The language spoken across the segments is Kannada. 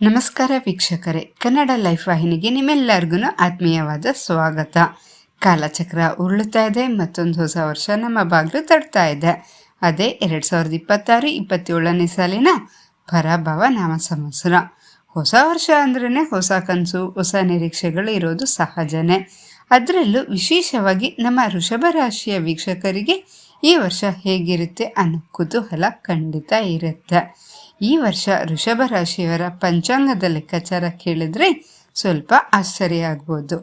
ನಮಸ್ಕಾರ ವೀಕ್ಷಕರೇ, ಕನ್ನಡ ಲೈಫ್ ವಾಹಿನಿಗೆ ನಿಮ್ಮೆಲ್ಲರಿಗೂ ಆತ್ಮೀಯವಾದ ಸ್ವಾಗತ. ಕಾಲಚಕ್ರ ಉರುಳುತ್ತಾ ಇದೆ, ಮತ್ತೊಂದು ಹೊಸ ವರ್ಷ ನಮ್ಮ ಬಾಗಿಲು ತಡ್ತಾ ಇದೆ. ಅದೇ ಎರಡು ಸಾವಿರದ ಇಪ್ಪತ್ತಾರು ಇಪ್ಪತ್ತೇಳನೇ ಸಾಲಿನ ಪರಾಭವ ನಾಮ ಸಂವತ್ಸರ ಹೊಸ ವರ್ಷ ಅಂದ್ರೇ ಹೊಸ ಕನಸು, ಹೊಸ ನಿರೀಕ್ಷೆಗಳು ಇರೋದು ಸಹಜನೇ. ಅದರಲ್ಲೂ ವಿಶೇಷವಾಗಿ ನಮ್ಮ ಋಷಭ ರಾಶಿಯ ವೀಕ್ಷಕರಿಗೆ ಈ ವರ್ಷ ಹೇಗಿರುತ್ತೆ ಅನ್ನೋ ಕುತೂಹಲ ಖಂಡಿತ ಇರುತ್ತೆ. ಈ ವರ್ಷ ಋಷಭ ರಾಶಿಯವರ ಪಂಚಾಂಗದ ಲೆಕ್ಕಾಚಾರ ಕೇಳಿದ್ರೆ ಸ್ವಲ್ಪ ಆಶ್ಚರ್ಯ ಆಗ್ಬೋದು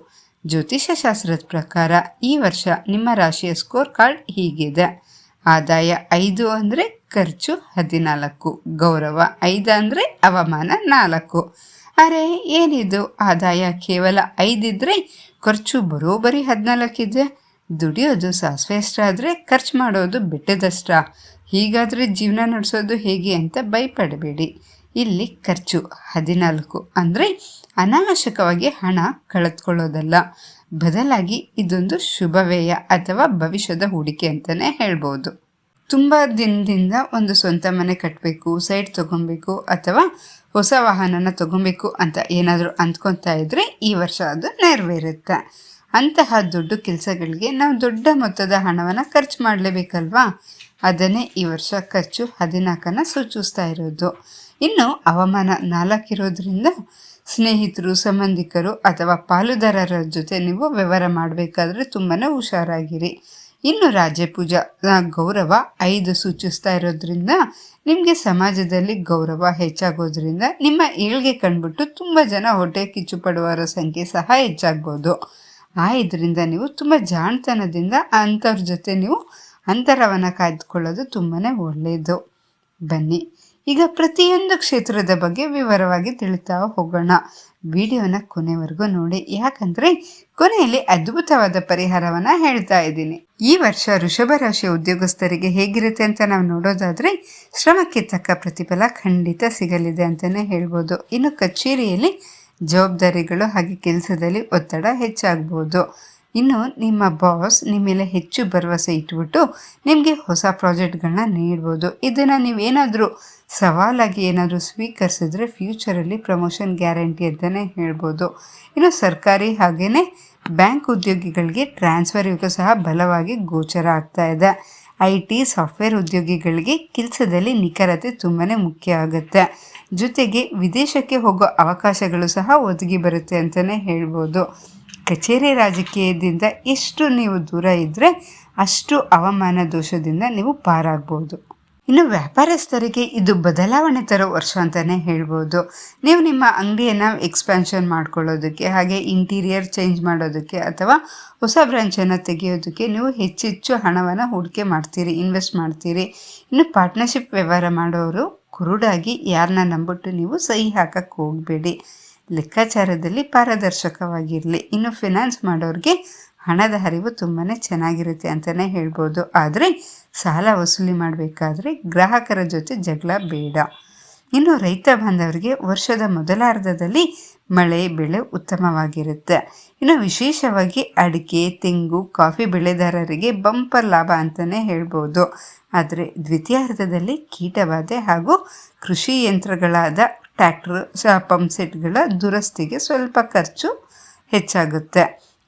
ಜ್ಯೋತಿಷ್ಯ ಶಾಸ್ತ್ರದ ಪ್ರಕಾರ ಈ ವರ್ಷ ನಿಮ್ಮ ರಾಶಿಯ ಸ್ಕೋರ್ ಕಾರ್ಡ್ ಹೀಗಿದೆ. ಆದಾಯ ಐದು ಅಂದರೆ ಖರ್ಚು ಹದಿನಾಲ್ಕು, ಗೌರವ ಐದು ಅಂದರೆ ಅವಮಾನ ನಾಲ್ಕು. ಅರೆ, ಏನಿದು? ಆದಾಯ ಕೇವಲ ಐದಿದ್ರೆ ಖರ್ಚು ಬರೋಬ್ಬರಿ ಹದಿನಾಲ್ಕಿದೆ ದುಡಿಯೋದು ಸಾಸಿವೆ ಅಷ್ಟ ಆದರೆ ಖರ್ಚು ಮಾಡೋದು ಬೆಟ್ಟದಷ್ಟ. ಹೀಗಾದರೆ ಜೀವನ ನಡೆಸೋದು ಹೇಗೆ ಅಂತ ಭಯಪಡಬೇಡಿ. ಇಲ್ಲಿ ಖರ್ಚು ಹದಿನಾಲ್ಕು. ಅಂದರೆ ಅನಾವಶ್ಯಕವಾಗಿ ಹಣ ಕಳೆದುಕೊಳ್ಳೋದಲ್ಲ. ಬದಲಾಗಿ ಇದೊಂದು ಶುಭ ವ್ಯಯ ಅಥವಾ ಭವಿಷ್ಯದ ಹೂಡಿಕೆ ಅಂತಲೇ ಹೇಳ್ಬೋದು. ತುಂಬ ದಿನದಿಂದ ಒಂದು ಸ್ವಂತ ಮನೆ ಕಟ್ಟಬೇಕು ಸೈಟ್ ತೊಗೊಬೇಕು ಅಥವಾ ಹೊಸ ವಾಹನನ ತೊಗೊಬೇಕು ಅಂತ ಏನಾದರೂ ಅಂದ್ಕೊತಾ ಇದ್ದರೆ ಈ ವರ್ಷ ಅದು ನೆರವೇರುತ್ತೆ. ಅಂತಹ ದೊಡ್ಡ ಕೆಲಸಗಳಿಗೆ ನಾವು ದೊಡ್ಡ ಮೊತ್ತದ ಹಣವನ್ನು ಖರ್ಚು ಮಾಡಲೇಬೇಕಲ್ವಾ? ಅದನ್ನೇ ಈ ವರ್ಷ ಖರ್ಚು ಹದಿನಾಲ್ಕನ್ನು ಸೂಚಿಸ್ತಾ ಇರೋದು. ಇನ್ನು ಹವಾಮಾನ ನಾಲ್ಕಿರೋದ್ರಿಂದ ಸ್ನೇಹಿತರು, ಸಂಬಂಧಿಕರು ಅಥವಾ ಪಾಲುದಾರರ ಜೊತೆ ನೀವು ವ್ಯವಹಾರ ಮಾಡಬೇಕಾದ್ರೆ ತುಂಬಾ ಹುಷಾರಾಗಿರಿ. ಇನ್ನು ರಾಜ್ಯ ಪೂಜಾ ಗೌರವ ಐದು ಸೂಚಿಸ್ತಾ ಇರೋದ್ರಿಂದ ನಿಮಗೆ ಸಮಾಜದಲ್ಲಿ ಗೌರವ ಹೆಚ್ಚಾಗೋದ್ರಿಂದ ನಿಮ್ಮ ಏಳ್ಗೆ ಕಂಡುಬಿಟ್ಟು ತುಂಬ ಜನ ಹೊಟ್ಟೆ ಕಿಚ್ಚು ಪಡುವವರ ಸಂಖ್ಯೆ ಸಹ ಹೆಚ್ಚಾಗ್ಬೋದು. ಆ ಇದರಿಂದ ನೀವು ತುಂಬ ಜಾಣತನದಿಂದ ಅಂಥವ್ರ ಜೊತೆ ನೀವು ಅಂತರವನ್ನು ಕಾಯ್ದುಕೊಳ್ಳೋದು ತುಂಬಾ ಒಳ್ಳೆಯದು ಬನ್ನಿ. ಈಗ ಪ್ರತಿಯೊಂದು ಕ್ಷೇತ್ರದ ಬಗ್ಗೆ ವಿವರವಾಗಿ ತಿಳಿತಾ ಹೋಗೋಣ. ವಿಡಿಯೋನ ಕೊನೆವರೆಗೂ ನೋಡಿ. ಯಾಕಂದರೆ ಕೊನೆಯಲ್ಲಿ ಅದ್ಭುತವಾದ ಪರಿಹಾರವನ್ನು ಹೇಳ್ತಾ ಇದ್ದೀನಿ. ಈ ವರ್ಷ ವೃಷಭ ರಾಶಿ ಉದ್ಯೋಗಸ್ಥರಿಗೆ ಹೇಗಿರುತ್ತೆ ಅಂತ ನಾವು ನೋಡೋದಾದರೆ ಶ್ರಮಕ್ಕೆ ತಕ್ಕ ಪ್ರತಿಫಲ ಖಂಡಿತ ಸಿಗಲಿದೆ ಅಂತಲೇ ಹೇಳ್ಬೋದು. ಇನ್ನು ಕಚೇರಿಯಲ್ಲಿ ಜವಾಬ್ದಾರಿಗಳು ಹಾಗೆ ಕೆಲಸದಲ್ಲಿ ಒತ್ತಡ ಹೆಚ್ಚಾಗ್ಬೋದು. ಇನ್ನು ನಿಮ್ಮ ಬಾಸ್ ನಿಮ್ಮ ಮೇಲೆ ಹೆಚ್ಚು ಭರವಸೆ ಇಟ್ಬಿಟ್ಟು ನಿಮಗೆ ಹೊಸ ಪ್ರಾಜೆಕ್ಟ್ಗಳನ್ನ ನೀಡ್ಬೋದು. ಇದನ್ನು ನೀವೇನಾದರೂ ಸವಾಲಾಗಿ ಏನಾದರೂ ಸ್ವೀಕರಿಸಿದ್ರೆ ಫ್ಯೂಚರಲ್ಲಿ ಪ್ರಮೋಷನ್ ಗ್ಯಾರಂಟಿ ಅಂತಲೇ ಹೇಳ್ಬೋದು. ಇನ್ನು ಸರ್ಕಾರಿ ಹಾಗೆಯೇ ಬ್ಯಾಂಕ್ ಉದ್ಯೋಗಿಗಳಿಗೆ ಟ್ರಾನ್ಸ್ಫರ್ ಯುಗ ಸಹ ಬಲವಾಗಿ ಗೋಚರ ಆಗ್ತಾ ಇದೆ. ಐ ಟಿ ಸಾಫ್ಟ್ವೇರ್ ಉದ್ಯೋಗಿಗಳಿಗೆ ಕೆಲಸದಲ್ಲಿ ನಿಖರತೆ ತುಂಬಾ ಮುಖ್ಯ ಆಗುತ್ತೆ. ಜೊತೆಗೆ ವಿದೇಶಕ್ಕೆ ಹೋಗೋ ಅವಕಾಶಗಳು ಸಹ ಒದಗಿ ಬರುತ್ತೆ ಅಂತಲೇ ಹೇಳ್ಬೋದು. ಕಚೇರಿ ರಾಜಕೀಯದಿಂದ ಎಷ್ಟು ನೀವು ದೂರ ಇದ್ದರೆ ಅಷ್ಟು ಅವಮಾನ ದೋಷದಿಂದ ನೀವು ಪಾರಾಗ್ಬೋದು. ಇನ್ನು ವ್ಯಾಪಾರಸ್ಥರಿಗೆ ಇದು ಬದಲಾವಣೆ ತರೋ ವರ್ಷ ಅಂತಲೇ ಹೇಳ್ಬೋದು. ನೀವು ನಿಮ್ಮ ಅಂಗಡಿಯನ್ನು ಎಕ್ಸ್ಪ್ಯಾನ್ಷನ್ ಮಾಡ್ಕೊಳ್ಳೋದಕ್ಕೆ, ಹಾಗೆ ಇಂಟೀರಿಯರ್ ಚೇಂಜ್ ಮಾಡೋದಕ್ಕೆ ಅಥವಾ ಹೊಸ ಬ್ರಾಂಚನ್ನು ತೆಗೆಯೋದಕ್ಕೆ ನೀವು ಹೆಚ್ಚೆಚ್ಚು ಹಣವನ್ನು ಹೂಡಿಕೆ ಮಾಡ್ತೀರಿ ಇನ್ವೆಸ್ಟ್ ಮಾಡ್ತೀರಿ. ಇನ್ನು ಪಾರ್ಟ್ನರ್ಶಿಪ್ ವ್ಯವಹಾರ ಮಾಡೋರು ಕುರುಡಾಗಿ ಯಾರನ್ನ ನಂಬಿಟ್ಟು ನೀವು ಸಹಿ ಹಾಕಕ್ಕೆ ಹೋಗಬೇಡಿ. ಲೆಕ್ಕಾಚಾರದಲ್ಲಿ ಪಾರದರ್ಶಕವಾಗಿರಲಿ. ಇನ್ನು ಫಿನಾನ್ಸ್ ಮಾಡೋರಿಗೆ ಹಣದ ಹರಿವು ತುಂಬಾ ಚೆನ್ನಾಗಿರುತ್ತೆ ಅಂತಲೇ ಹೇಳ್ಬೋದು. ಆದರೆ ಸಾಲ ವಸೂಲಿ ಮಾಡಬೇಕಾದ್ರೆ ಗ್ರಾಹಕರ ಜೊತೆ ಜಗಳ ಬೇಡ. ಇನ್ನು ರೈತ ಬಾಂಧವರಿಗೆ ವರ್ಷದ ಮೊದಲಾರ್ಧದಲ್ಲಿ ಮಳೆ, ಬೆಳೆ ಉತ್ತಮವಾಗಿರುತ್ತೆ. ಇನ್ನು ವಿಶೇಷವಾಗಿ ಅಡಿಕೆ, ತೆಂಗು, ಕಾಫಿ ಬೆಳೆದಾರರಿಗೆ ಬಂಪರ್ ಲಾಭ ಅಂತಲೇ ಹೇಳ್ಬೋದು. ಆದರೆ ದ್ವಿತೀಯಾರ್ಧದಲ್ಲಿ ಕೀಟಬಾಧೆ ಹಾಗೂ ಕೃಷಿ ಯಂತ್ರಗಳಾದ ಟ್ಯಾಕ್ಟ್ರ್ ಪಂಪ್ ಸೆಟ್ಗಳ ದುರಸ್ತಿಗೆ ಸ್ವಲ್ಪ ಖರ್ಚು ಹೆಚ್ಚಾಗುತ್ತೆ.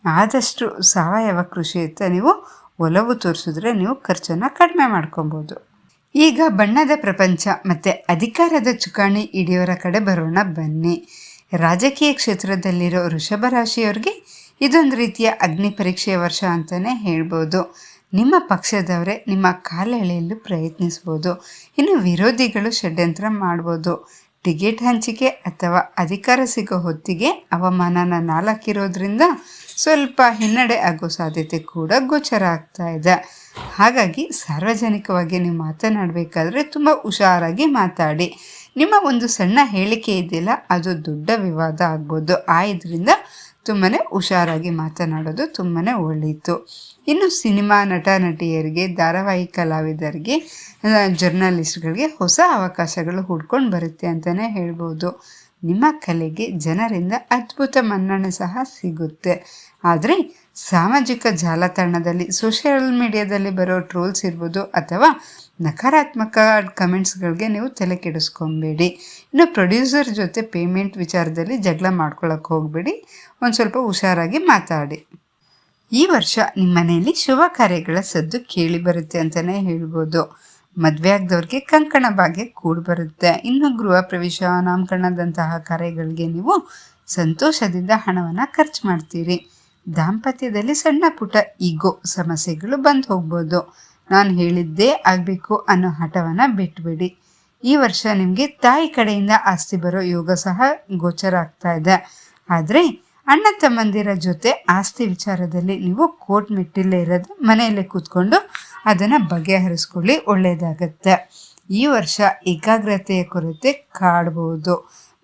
ಆದಷ್ಟು ಸಾವಯವ ಕೃಷಿಯತ್ತ ನೀವು ಒಲವು ತೋರಿಸಿದ್ರೆ ನೀವು ಖರ್ಚನ್ನು ಕಡಿಮೆ ಮಾಡ್ಕೊಬೋದು. ಈಗ ಬಣ್ಣದ ಪ್ರಪಂಚ ಮತ್ತು ಅಧಿಕಾರದ ಚುಕಾಣಿ ಹಿಡಿಯೋರ ಕಡೆ ಬರೋಣ ಬನ್ನಿ. ರಾಜಕೀಯ ಕ್ಷೇತ್ರದಲ್ಲಿರೋ ವೃಷಭ ರಾಶಿಯವ್ರಿಗೆ ಇದೊಂದು ರೀತಿಯ ಅಗ್ನಿ ಪರೀಕ್ಷೆಯ ವರ್ಷ ಅಂತಲೇ ಹೇಳ್ಬೋದು. ನಿಮ್ಮ ಪಕ್ಷದವರೇ ನಿಮ್ಮ ಕಾಲೆಳೆಯಲು ಪ್ರಯತ್ನಿಸ್ಬೋದು. ಇನ್ನು ವಿರೋಧಿಗಳು ಷಡ್ಯಂತ್ರ ಮಾಡ್ಬೋದು. ಟಿಕೆಟ್ ಹಂಚಿಕೆ ಅಥವಾ ಅಧಿಕಾರ ಸಿಗೋ ಹೊತ್ತಿಗೆ ಅವಮಾನನ ನಾಲ್ಕಿರೋದ್ರಿಂದ ಸ್ವಲ್ಪ ಹಿನ್ನಡೆ ಆಗೋ ಸಾಧ್ಯತೆ ಕೂಡ ಗೋಚರ ಆಗ್ತಾ ಇದೆ. ಹಾಗಾಗಿ ಸಾರ್ವಜನಿಕವಾಗಿ ನೀವು ಮಾತನಾಡಬೇಕಾದ್ರೆ ತುಂಬ ಹುಷಾರಾಗಿ ಮಾತಾಡಿ. ನಿಮ್ಮ ಒಂದು ಸಣ್ಣ ಹೇಳಿಕೆ ಇದೆಯಲ್ಲ, ಅದು ದೊಡ್ಡ ವಿವಾದ ಆಗ್ಬೋದು. ಆ ಇದರಿಂದ ತುಂಬಾ ಹುಷಾರಾಗಿ ಮಾತನಾಡೋದು ತುಂಬಾ ಒಳ್ಳೆಯಿತು ಇನ್ನು ಸಿನಿಮಾ ನಟ ನಟಿಯರಿಗೆ ಧಾರಾವಾಹಿ ಕಲಾವಿದರಿಗೆ ಜರ್ನಲಿಸ್ಟ್ಗಳಿಗೆ ಹೊಸ ಅವಕಾಶಗಳು ಹುಡ್ಕೊಂಡು ಬರುತ್ತೆ ಅಂತಲೇ ಹೇಳ್ಬೋದು. ನಿಮ್ಮ ಕಲೆಗೆ ಜನರಿಂದ ಅದ್ಭುತ ಮನ್ನಣೆ ಸಹ ಸಿಗುತ್ತೆ. ಆದರೆ ಸಾಮಾಜಿಕ ಜಾಲತಾಣದಲ್ಲಿ ಸೋಷಿಯಲ್ ಮೀಡಿಯಾದಲ್ಲಿ ಬರೋ ಟ್ರೋಲ್ಸ್ ಇರ್ಬೋದು ಅಥವಾ ನಕಾರಾತ್ಮಕ ಕಮೆಂಟ್ಸ್ಗಳಿಗೆ ನೀವು ತಲೆ ಕೆಡಿಸ್ಕೊಬೇಡಿ. ಇನ್ನು ಪ್ರೊಡ್ಯೂಸರ್ ಜೊತೆ ಪೇಮೆಂಟ್ ವಿಚಾರದಲ್ಲಿ ಜಗಳ ಮಾಡ್ಕೊಳಕ್ಕೆ ಹೋಗಬೇಡಿ. ಒಂದು ಸ್ವಲ್ಪ ಹುಷಾರಾಗಿ ಮಾತಾಡಿ. ಈ ವರ್ಷ ನಿಮ್ಮ ಮನೆಯಲ್ಲಿ ಶುಭ ಕಾರ್ಯಗಳ ಸದ್ದು ಕೇಳಿ ಬರುತ್ತೆ ಅಂತಲೇ ಹೇಳ್ಬೋದು. ಮದುವೆ ಆಗದವ್ರಿಗೆ ಕಂಕಣ ಭಾಗ್ಯ ಕೂಡಿ ಬರುತ್ತೆ. ಇನ್ನು ಗೃಹ ಪ್ರವೇಶ, ನಾಮಕರಣದಂತಹ ಕಾರ್ಯಗಳಿಗೆ ನೀವು ಸಂತೋಷದಿಂದ ಹಣವನ್ನು ಖರ್ಚು ಮಾಡ್ತೀರಿ. ದಾಂಪತ್ಯದಲ್ಲಿ ಸಣ್ಣ ಪುಟ್ಟ ಈಗೋ ಸಮಸ್ಯೆಗಳು ಬಂದು ಹೋಗ್ಬೋದು. ನಾನು ಹೇಳಿದ್ದೇ ಆಗಬೇಕು ಅನ್ನೋ ಹಠವನ್ನು ಬಿಟ್ಬಿಡಿ. ಈ ವರ್ಷ ನಿಮಗೆ ತಾಯಿ ಕಡೆಯಿಂದ ಆಸ್ತಿ ಬರೋ ಯೋಗ ಸಹ ಗೋಚರ ಆಗ್ತಾ ಇದೆ. ಆದರೆ ಅಣ್ಣ ತಮ್ಮಂದಿರ ಜೊತೆ ಆಸ್ತಿ ವಿಚಾರದಲ್ಲಿ ನೀವು ಕೋರ್ಟ್ ಮೆಟ್ಟಿಲ್ಲೇ ಇರೋದು ಮನೆಯಲ್ಲೇ ಕೂತ್ಕೊಂಡು ಅದನ್ನು ಬಗೆಹರಿಸ್ಕೊಳ್ಳಿ ಒಳ್ಳೆಯದಾಗತ್ತೆ ಈ ವರ್ಷ ಏಕಾಗ್ರತೆಯ ಕೊರತೆ ಕಾಡ್ಬೋದು.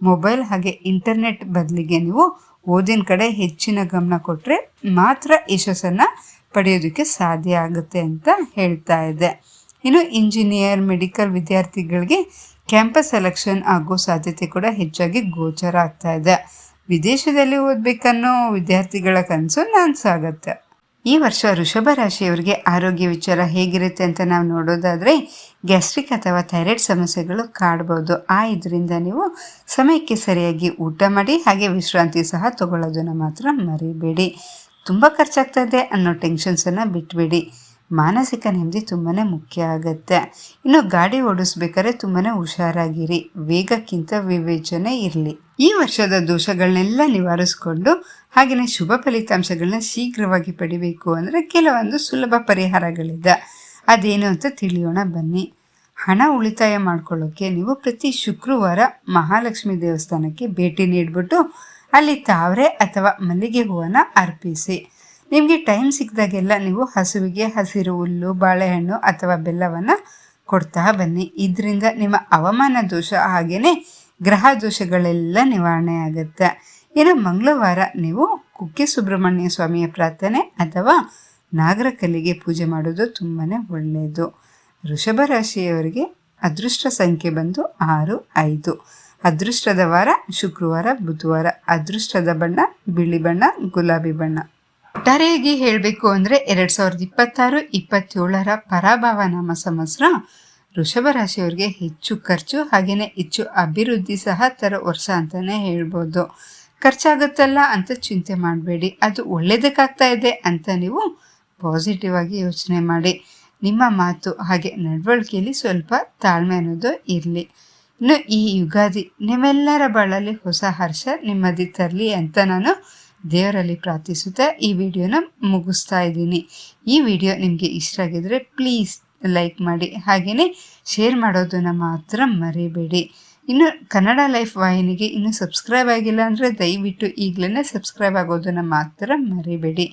ಮೊಬೈಲ್ ಹಾಗೆ ಇಂಟರ್ನೆಟ್ ಬದಲಿಗೆ ನೀವು ಓದಿನ ಕಡೆ ಹೆಚ್ಚಿನ ಗಮನ ಕೊಟ್ಟರೆ ಮಾತ್ರ ಯಶಸ್ಸನ್ನು ಪಡೆಯೋದಕ್ಕೆ ಸಾಧ್ಯ ಆಗುತ್ತೆ ಅಂತ ಹೇಳ್ತಾ ಇದೆ. ಇನ್ನು ಇಂಜಿನಿಯರ್, ಮೆಡಿಕಲ್ ವಿದ್ಯಾರ್ಥಿಗಳಿಗೆ ಕ್ಯಾಂಪಸ್ ಸೆಲೆಕ್ಷನ್ ಆಗೋ ಸಾಧ್ಯತೆ ಕೂಡ ಹೆಚ್ಚಾಗಿ ಗೋಚರ ಆಗ್ತಾ ಇದೆ. ವಿದೇಶದಲ್ಲಿ ಓದಬೇಕನ್ನೋ ವಿದ್ಯಾರ್ಥಿಗಳ ಕನಸು ನನಸಾಗತ್ತೆ ಈ ವರ್ಷ ವೃಷಭ ರಾಶಿಯವರಿಗೆ ಆರೋಗ್ಯ ವಿಚಾರ ಹೇಗಿರುತ್ತೆ ಅಂತ ನಾವು ನೋಡೋದಾದರೆ ಗ್ಯಾಸ್ಟ್ರಿಕ್ ಅಥವಾ ಥೈರಾಯ್ಡ್ ಸಮಸ್ಯೆಗಳು ಕಾಡ್ಬೋದು. ಆ, ಇದರಿಂದ ನೀವು ಸಮಯಕ್ಕೆ ಸರಿಯಾಗಿ ಊಟ ಮಾಡಿ, ಹಾಗೆ ವಿಶ್ರಾಂತಿ ಸಹ ತಗೊಳ್ಳೋದನ್ನು ಮಾತ್ರ ಮರಿಬೇಡಿ. ತುಂಬ ಖರ್ಚಾಗ್ತದೆ ಅನ್ನೋ ಟೆನ್ಷನ್ಸನ್ನು ಬಿಟ್ಬಿಡಿ. ಮಾನಸಿಕ ನೆಮ್ಮದಿ ತುಂಬಾ ಮುಖ್ಯ ಆಗುತ್ತೆ. ಇನ್ನು ಗಾಡಿ ಓಡಿಸ್ಬೇಕಾದ್ರೆ ತುಂಬಾ ಹುಷಾರಾಗಿರಿ. ವೇಗಕ್ಕಿಂತ ವಿವೇಚನೆ ಇರಲಿ. ಈ ವರ್ಷದ ದೋಷಗಳನ್ನೆಲ್ಲ ನಿವಾರಿಸ್ಕೊಂಡು ಹಾಗೆಯೇ ಶುಭ ಫಲಿತಾಂಶಗಳನ್ನ ಶೀಘ್ರವಾಗಿ ಪಡಿಬೇಕು ಅಂದರೆ ಕೆಲವೊಂದು ಸುಲಭ ಪರಿಹಾರಗಳಿದೆ. ಅದೇನು ಅಂತ ತಿಳಿಯೋಣ, ಬನ್ನಿ. ಹಣ ಉಳಿತಾಯ ಮಾಡ್ಕೊಳ್ಳೋಕ್ಕೆ ನೀವು ಪ್ರತಿ ಶುಕ್ರವಾರ ಮಹಾಲಕ್ಷ್ಮಿ ದೇವಸ್ಥಾನಕ್ಕೆ ಭೇಟಿ ನೀಡಿಬಿಟ್ಟು ಅಲ್ಲಿ ತಾವರೆ ಅಥವಾ ಮಲ್ಲಿಗೆ ಹೂವನ್ನು ಅರ್ಪಿಸಿ. ನಿಮಗೆ ಟೈಮ್ ಸಿಕ್ಕಿದಾಗೆಲ್ಲ ನೀವು ಹಸುವಿಗೆ ಹಸಿರು ಹುಲ್ಲು, ಬಾಳೆಹಣ್ಣು ಅಥವಾ ಬೆಲ್ಲವನ್ನು ಕೊಡ್ತಾ ಬನ್ನಿ. ಇದರಿಂದ ನಿಮ್ಮ ಅವಮಾನ ದೋಷ ಹಾಗೆಯೇ ಗ್ರಹ ದೋಷಗಳೆಲ್ಲ ನಿವಾರಣೆ ಆಗುತ್ತೆ. ಇನ್ನು ಮಂಗಳವಾರ ನೀವು ಕುಕ್ಕೆ ಸುಬ್ರಹ್ಮಣ್ಯ ಸ್ವಾಮಿಯ ಪ್ರಾರ್ಥನೆ ಅಥವಾ ನಾಗರ ಕಲ್ಲಿಗೆ ಪೂಜೆ ಮಾಡೋದು ತುಂಬಾ ಒಳ್ಳೆಯದು. ವೃಷಭ ರಾಶಿಯವರಿಗೆ ಅದೃಷ್ಟ ಸಂಖ್ಯೆ ಬಂದು ಆರು, ಐದು. ಅದೃಷ್ಟದ ವಾರ ಶುಕ್ರವಾರ, ಬುಧವಾರ. ಅದೃಷ್ಟದ ಬಣ್ಣ ಬಿಳಿ ಬಣ್ಣ, ಗುಲಾಬಿ ಬಣ್ಣ. ಒಟ್ಟಾರೆಯಾಗಿ ಹೇಳಬೇಕು ಅಂದರೆ ಎರಡು ಸಾವಿರದ ಇಪ್ಪತ್ತಾರು, ಇಪ್ಪತ್ತೇಳರ ಪರಾಭವ ನಾಮ ಸಂವತ್ಸರ ವೃಷಭ ರಾಶಿಯವರಿಗೆ ಹೆಚ್ಚು ಖರ್ಚು ಹಾಗೆಯೇ ಹೆಚ್ಚು ಅಭಿವೃದ್ಧಿ ಸಹ ತರೋ ವರ್ಷ ಅಂತಲೇ ಹೇಳ್ಬೋದು. ಖರ್ಚಾಗುತ್ತಲ್ಲ ಅಂತ ಚಿಂತೆ ಮಾಡಬೇಡಿ. ಅದು ಒಳ್ಳೆಯದಕ್ಕಾಗ್ತಾ ಇದೆ ಅಂತ ನೀವು ಪಾಸಿಟಿವ್ ಆಗಿ ಯೋಚನೆ ಮಾಡಿ. ನಿಮ್ಮ ಮಾತು ಹಾಗೆ ನಡವಳಿಕೆಯಲ್ಲಿ ಸ್ವಲ್ಪ ತಾಳ್ಮೆ ಅನ್ನೋದು ಇರಲಿ. ಇನ್ನು ಈ ಯುಗಾದಿ ನಿಮ್ಮೆಲ್ಲರ ಬಾಳಲ್ಲಿ ಹೊಸ ಹರ್ಷ ನಿಮ್ಮದಿ ತರಲಿ ಅಂತ ನಾನು ದೇವರಲ್ಲಿ ಪ್ರಾರ್ಥಿಸುತ್ತಾ ಈ ವಿಡಿಯೋನ ಮುಗಿಸ್ತಾ ಇದ್ದೀನಿ. ಈ ವಿಡಿಯೋ ನಿಮಗೆ ಇಷ್ಟ ಆಗಿದ್ರೆ ಪ್ಲೀಸ್ ಲೈಕ್ ಮಾಡಿ, ಹಾಗೆಯೇ ಶೇರ್ ಮಾಡೋದನ್ನು ಮಾತ್ರ ಮರಿಬೇಡಿ. ಇನ್ನು ಕನ್ನಡ ಲೈಫ್ ವಾಹಿನಿಗೆ ಇನ್ನೂ ಸಬ್ಸ್ಕ್ರೈಬ್ ಆಗಿಲ್ಲ ಅಂದರೆ ದಯವಿಟ್ಟು ಈಗಲೇ ಸಬ್ಸ್ಕ್ರೈಬ್ ಆಗೋದನ್ನು ಮಾತ್ರ ಮರಿಬೇಡಿ.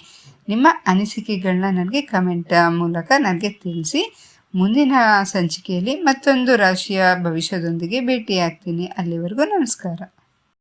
ನಿಮ್ಮ ಅನಿಸಿಕೆಗಳನ್ನ ನನಗೆ ಕಮೆಂಟ್ ಮೂಲಕ ನನಗೆ ತಿಳಿಸಿ. ಮುಂದಿನ ಸಂಚಿಕೆಯಲ್ಲಿ ಮತ್ತೊಂದು ರಾಶಿಯ ಭವಿಷ್ಯದೊಂದಿಗೆ ಭೇಟಿಯಾಗ್ತೀನಿ. ಅಲ್ಲಿವರೆಗೂ ನಮಸ್ಕಾರ.